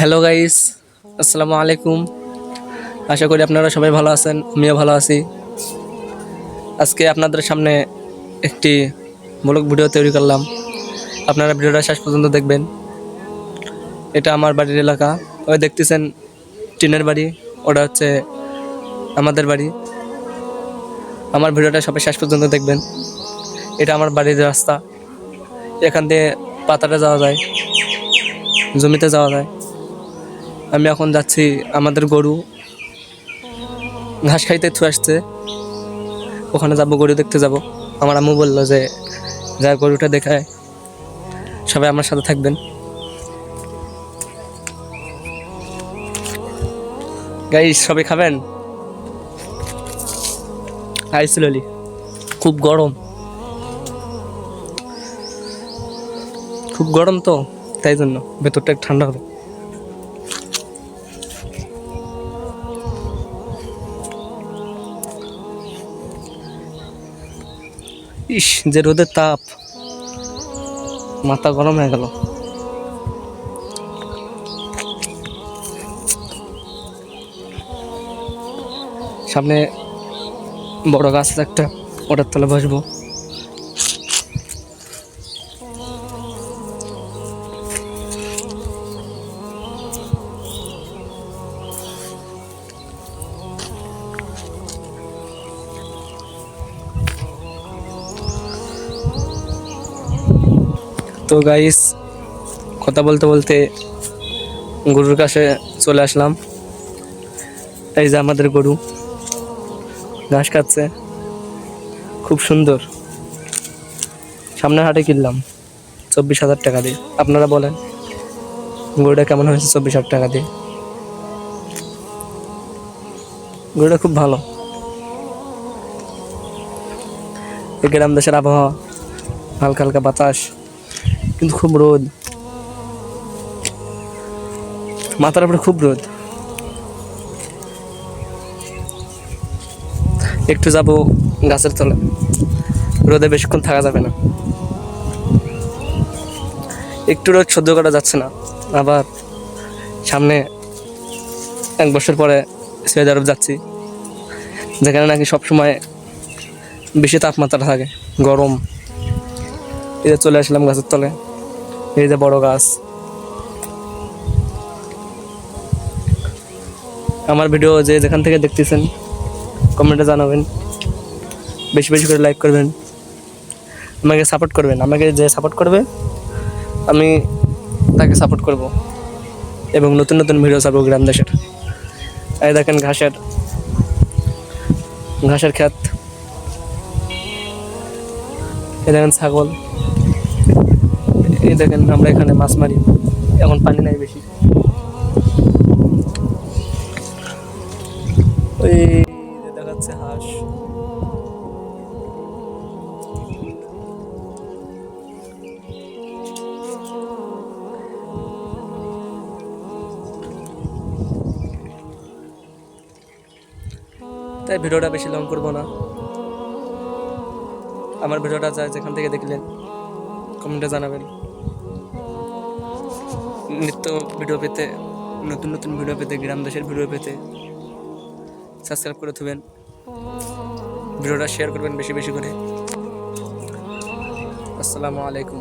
Hello guys আসসালামু আলাইকুম আশা করি আপনারা সবাই ভালো আছেন, আমিও ভালো আছি। আজকে আপনাদের সামনে একটি ব্লগ ভিডিও তৈরি করলাম। আপনারা ভিডিওটা শেষ পর্যন্ত দেখবেন। এটা আমার বাড়ির এলাকা। ওই দেখতেছেন টিনের বাড়ি, ওটা হচ্ছে আমাদের বাড়ি। আমার ভিডিওটা সবাই শেষ পর্যন্ত দেখবেন। এটা আমার বাড়ির রাস্তা। এখান দিয়ে পাতাটা যাওয়া যায়, জমিতে যাওয়া যায়। আমি এখন যাচ্ছি আমাদের গরু। ঘাস খাইতে থু আসছে। ওখানে যাব, গরু দেখতে যাব। আমার আম্মু বলল যে, যা গরুটা দেখায়, সবাই আমার সাথে থাকবেন। গাই সবাই খাবেন? আইসলি খুব গরম। খুব গরম তো, তাই জন্য। ভেতরটা ঠান্ডা হবে। ইস, যে রোদের তাপ। মাথা গরম হয়ে গেল। সামনে বড় গাছ একটা, ওটার তলে বসবো। তো গাইস কথা বলতে বলতে গরুর কাছে চলে আসলাম। এই যে আমাদের গরু, ঘাস খাচ্ছে খুব সুন্দর। সামনে হাটে কিনলাম, চব্বিশ হাজার টাকা দিয়ে। আপনারা বলেন, গরুটা কেমন হয়েছে চব্বিশ হাজার টাকা দিয়ে? গরুটা খুব ভালো। গ্রাম দেশের আবহাওয়া, হালকা হালকা বাতাস। কিন্তু খুব রোদ। মাথার উপরে খুব রোদ। একটু যাব গাছের তলে। রোদে বেশিক্ষণ থাকা যাবে না। একটু রোদ সহ্য করা যাচ্ছে না। আবার সামনে এক বছর পরে সৈয়দ আরব যাচ্ছি। যেখানে নাকি সবসময় বেশি তাপমাত্রা থাকে, গরম। যে চলে আসলাম গাছের তলে। এই যে বড় গাছ। আমার ভিডিও যে যেখান থেকে দেখতেছেন, কমেন্টে জানাবেন। বেশি বেশি করে লাইক করবেন। আমাকে সাপোর্ট করবেন। আমাকে যে সাপোর্ট করবে, আমি তাকে সাপোর্ট করব। এবং নতুন নতুন ভিডিও ছাড়বো গ্রাম দেশের। এই দেখেন ঘাসের ঘাসের ক্ষেত। এই দেখেন ছাগল। দেখেন আমরা এখানে মাছ মারি। এখন পানি নাই বেশি। ওই দেখাচ্ছে হাঁস। তাই ভিডিওটা বেশি লং করব না। আমার ভিডিওটা যা যেখান থেকে দেখলেন কমেন্টে জানাবেন। নিত্য ভিডিও পেতে নতুন নতুন ভিডিও পেতে গ্রাম দেশের ভিডিও পেতে সাবস্ক্রাইব করে থাকবেন ভিডিওটা শেয়ার করবেন বেশি বেশি করে। আসসালামু আলাইকুম।